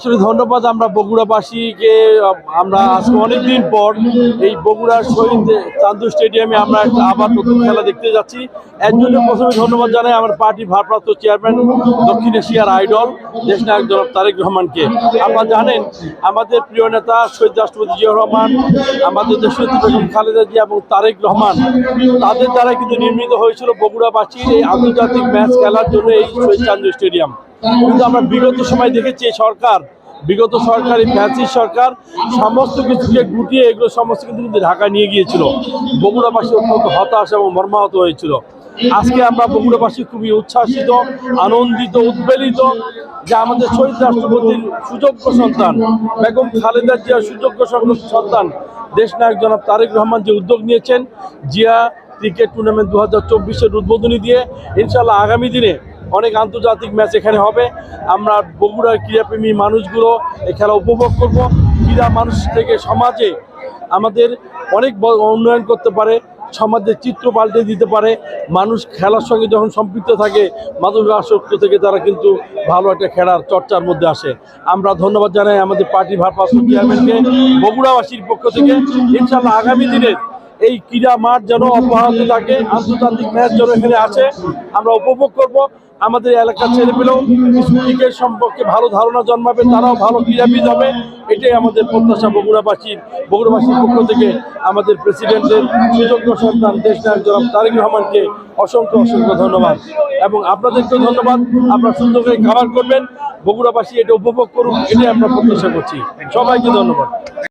আসলে ধন্যবাদ আমরা বগুড়াবাসীকে, আমরা আজকে অনেকদিন পর এই বগুড়ার শহীদ চান্দু স্টেডিয়ামে আমরা একটা আবার নতুন খেলা দেখতে যাচ্ছি। এর জন্য প্রথমে ধন্যবাদ জানাই আমার পার্টি ভারপ্রাপ্ত চেয়ারম্যান, দক্ষিণ এশিয়ার আইডল দেশ নায়ক জনাব তারেক রহমানকে। আপনারা জানেন, আমাদের প্রিয় নেতা শহীদ রাষ্ট্রপতি জিয়াউর রহমান, আমাদের বেগম খালেদা জিয়া এবং তারেক রহমান, তাদের দ্বারা কিন্তু নির্মিত হয়েছিল বগুড়াবাসীর এই আন্তর্জাতিক ম্যাচ খেলার জন্য এই শহীদ চান্দু স্টেডিয়াম। কিন্তু আমরা বিগত সময় দেখেছি এই সরকার, বিগত সরকারি ফ্যান্সি সরকার, সমস্ত কিছুকে গুটিয়ে এগুলো সমস্ত কিছু কিন্তু ঢাকা নিয়ে গিয়েছিল। বগুড়াবাসী অত্যন্ত হতাশ এবং মর্মাহত হয়েছিল। আজকে আমরা বগুড়াবাসী খুবই উচ্ছ্বাসিত, আনন্দিত, উদ্বেলিত যে আমাদের শহীদ রাষ্ট্রপতির সুযোগ্য সন্তান, বেগম খালেদা জিয়ার সুযোগ্য সন্তান দেশ নায়ক জনাব তারেক রহমান যে উদ্যোগ নিয়েছেন, জিয়া ক্রিকেট টুর্নামেন্ট দু হাজার চব্বিশের উদ্বোধনী দিয়ে ইনশাল্লাহ আগামী দিনে অনেক আন্তর্জাতিক ম্যাচ এখানে হবে। আমরা বগুড়ার ক্রীড়াপ্রেমী মানুষগুলো এই খেলা উপভোগ করব। ক্রীড়া মানুষ থেকে সমাজে আমাদের অনেক উন্নয়ন করতে পারে, সমাজের চিত্র পাল্টে দিতে পারে। মানুষ খেলার সঙ্গে যখন সম্পৃক্ত থাকে মাদকাসক্ত থেকে তারা কিন্তু ভালো একটা খেলার চর্চার মধ্যে আসে। আমরা ধন্যবাদ জানাই আমাদের পার্টি ভারপ্রাপ্ত চেয়ারম্যানকে বগুড়াবাসীর পক্ষ থেকে। ইনশাল্লাহ আগামী দিনের এই ক্রীড়া মাঠ যেন অব্যাহত থাকে, আন্তর্জাতিক ম্যাচ যেন এখানে আছে আমরা উপভোগ করব। আমাদের এলাকার ছেলেপেলেও ক্রিকেট সম্পর্কে ভালো ধারণা জন্মাবে, তারাও ভালো ক্রীড়াবিদ হবে, এটাই আমাদের প্রত্যাশা বগুড়াবাসীর বগুড়াবাসীর পক্ষ থেকে আমাদের প্রেসিডেন্টের সুযোগ্য সন্তান দেশ নায়ক জনাব তারেক রহমানকে অসংখ্য অসংখ্য ধন্যবাদ। এবং আপনাদেরকেও ধন্যবাদ, আপনারা সুন্দর করে খাবার করবেন, বগুড়াবাসী এটা উপভোগ করুন এটাই আমরা প্রত্যাশা করছি। সবাইকে ধন্যবাদ।